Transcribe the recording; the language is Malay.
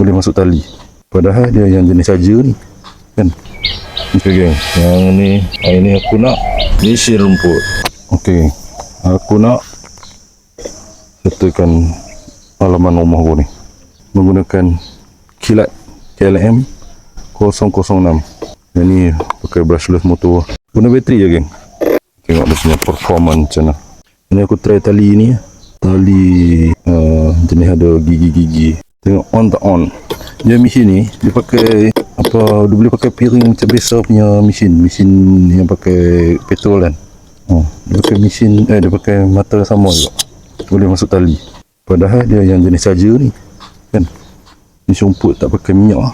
boleh masuk tali. Padahal dia yang jenis saja ni kan? Okey geng. Yang ni ah, ini aku nak mesin rumput. Okey. Aku nak sertakan halaman rumah aku ni. Menggunakan kilat KLM 006 yang ni pakai brushless motor. Guna bateri je geng. Tengok dia punya performance macam mana. Ini aku try tali ni. Tali uh, jenis ada gigi-gigi tengok on tak on. Dia mesin ni dia pakai apa dia boleh pakai piring macam biasa punya mesin. Mesin yang pakai petrol kan. Oh, dia pakai mesin eh dia pakai mata sama juga. Boleh masuk tali. Padahal dia yang jenis saja ni kan. Mesin rumput tak pakai minyak. ah.